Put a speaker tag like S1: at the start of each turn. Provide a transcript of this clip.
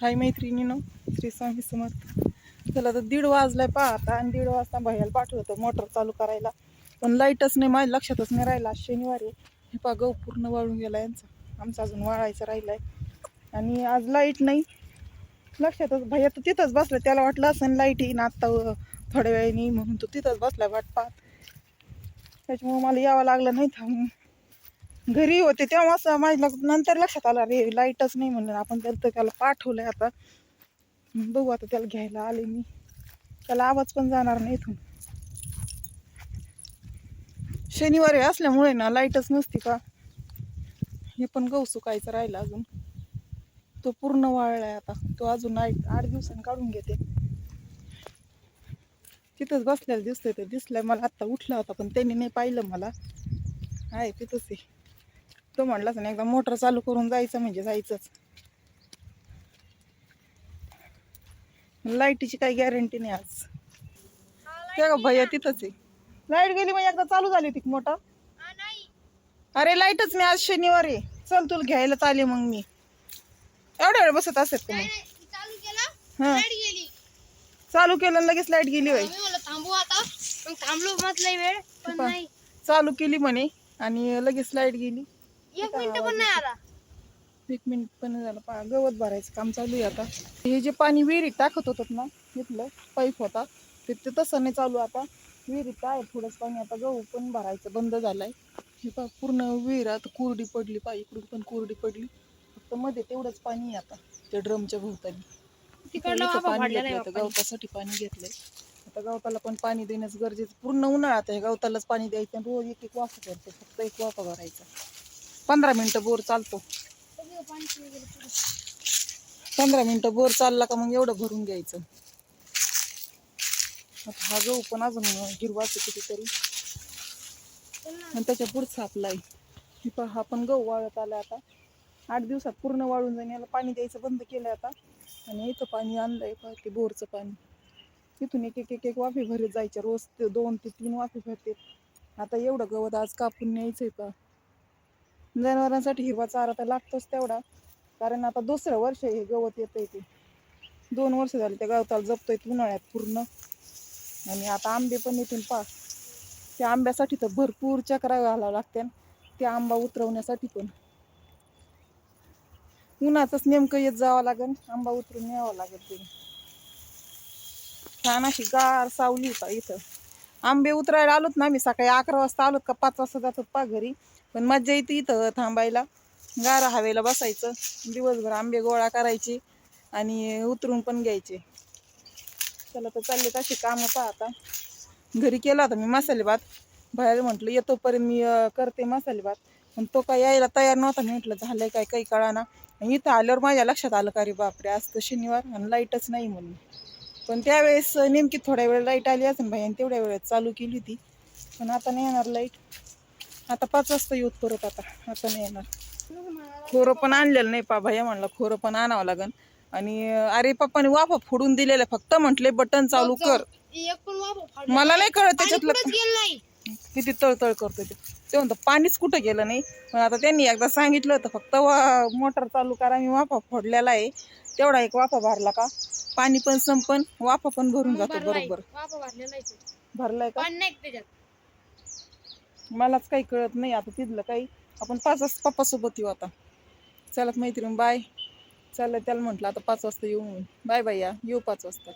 S1: हाय मैत्रिणीनं श्री स्वामी समर्थ. चला तर दीड वाजलाय पाहता आणि दीड वाजता भैयाला पाठवतो मोटर चालू करायला. पण लाईटच नाही माझ्या लक्षातच नाही राहिला. शनिवारी हे पहा गहू पूर्ण वाळून गेला यांचा. आमचा अजून वाळायचा राहिलाय. आणि आज लाइट नाही. लक्षातच भैया तर तिथंच बसला. त्याला वाटलं असं लाइट येईन आत्ता थोड्या वेळाने म्हणून. तो तिथंच बसला वाट पाहत. त्याच्यामुळं मला यावं लागलं नाही थांबून. घरी होते तेव्हा असं माझ्या नंतर लक्षात आलं रे लाईटच नाही म्हणलं. आपण त्याला तर त्याला पाठवलंय आता. बघू आता त्याला घ्यायला आले मी. त्याला आवाज पण जाणार नाही इथून. शनिवारी असल्यामुळे ना लाईटच नसती का? हे पण गहू सुकायचं राहिलं अजून. तो पूर्ण वाळलाय आता. तो अजून आठ आठ दिवसांनी काढून घेते. तिथंच बसलेलं दिसतंय ते दिसलंय मला. आत्ता उठला होता पण त्यांनी नाही पाहिलं मला. आहे तिथंच आहे. तो म्हणलाच ना एकदा मोटर चालू करून जायचं म्हणजे जायचंच. लाईटीची काही गॅरंटी नाही आज. ते का भैया तिथंच आहे. लाइट गेली म्हणजे एकदा चालू झाली ती मोटर? अरे लाईटच नाही आज शनिवार आहे. चल तुला घ्यायला आले मग मी. एवढ्या वेळ बसत असत का मग?
S2: चालू केला?
S1: हा चालू लगेच लाइट गेली बाई
S2: थांबू आता. थांबलो वेळ. नाही.
S1: चालू केली म्हणे आणि लगेच लाइट गेली.
S2: एक मिनिट पण नाही आला.
S1: एक मिनिट पण झालं. पा गवत भरायचं काम चालू आहे आता. हे जे पाणी विहिरीत टाकत होतात ना इथलं पाईप होता ते ते तसं नाही चालू आता. विहिरीत आहे थोडंच पाणी आता गहू पण भरायचं बंद झालंय. हे पा पूर्ण विहीर आता कोरडी पडली पा इकडून पण कोरडी पडली. फक्त मध्ये तेवढंच पाणी आहे आता त्या ड्रमच्या भोवतानी
S2: तिकडलं
S1: इथं
S2: वाफा
S1: पाणी आता
S2: बाप्पाने.
S1: गवतासाठी पाणी घेतलंय. आता गवताला पण पाणी देणंच गरजेचं पूर्ण उन्हाळ्यात आहे गवतालाच पाणी द्यायचं रोज एक एक वाफा करतो फक्त एक वाफा भरायचा. पंधरा मिनटं बोर चालतो. पंधरा मिनटं बोर चालला का मग एवढं भरून घ्यायचं. आता हा गहू पण अजून हिरवाच कितीतरी. आणि त्याच्या पुढचा आपला आहे पहा, हा पण गहू वाळत आला आता. आठ दिवसात पूर्ण वाळून जाईन. याला पाणी द्यायचं बंद केलं आता. आणि इथं पाणी आणलंय पहा ते बोरचं पाणी. तिथून एक एक एक एक वाफे भरत जायचे. रोज ते दोन ते तीन वाफे भरते. आता एवढं गवत आज कापून न्यायचंय पहा. जनावरांसाठी हिरवा चारा तर लागतोच तेवढा. कारण आता दुसरं वर्ष हे गवत येतंय ते. दोन वर्ष झाले त्या गवताला जपतोय उन्हाळ्यात पूर्ण. आणि आता आंबे पण येतील पा त्या आंब्यासाठी तर भरपूर चक्रा घालावं लागते. ते आंबा उतरवण्यासाठी पण. उन्हाचंच नेमकं येत जावं लागेल आंबा उतरून न्यावं लागेल ते. छान अशी गार सावली होता इथं. आंबे उतरायला आलोत ना आम्ही. सकाळी अकरा वाजता आलोत का पाच वाजता जातो पा घरी. पण मज्जा येते इथं थांबायला. गार हवेला बसायचं. दिवसभर आंबे गोळा करायचे आणि उतरून पण घ्यायचे. चला तर चालले तसे कामं पाहता. घरी केला होता मी मसाले भात. बाहेर म्हटलं येतोपर्यंत मी करते मसाले भात. पण तो काय यायला तयार नव्हता. मी म्हटलं झालंय काय काही कळाना. आणि इथं आल्यावर माझ्या लक्षात आलं का रे बापरे आज तर शनिवार आणि लाईटच नाही म्हणून. पण त्यावेळेस नेमकी थोड्या वेळ लाइट आली असेल भाई आणि तेवढ्या वेळेत चालू केली होती. पण आता नाही येणार लाइट. आता पाच वाजता येऊत परत आता. आता नाही येणार. खोरं पण आणलेलं नाही पा भैया म्हणलं खोरं पण आणावं लागन. आणि अरे पप्पाने वाफा फोडून दिलेलं फक्त म्हटले बटन चालू कर. मला नाही कळत त्याच्यातलं किती तळतळ करतोय ते. ते म्हणतं पाणीच कुठं गेलं नाही? पण आता त्यांनी एकदा सांगितलं होतं फक्त वा मोटर चालू करा मी वाफा फोडलेला आहे. तेवढा एक वाफा भरला का? पाणी पण संपन वाफा पण भरून जातो. बरोबर. भरलाय का? मलाच काही कळत नाही. आता तिथलं काही. आपण पाच वाजता पप्पासोबत येऊ आता. चला मैत्रीण बाय चाललं त्याला म्हटलं आता पाच वाजता येऊ म्हणून. बाय बाय या. येऊ पाच वाजता.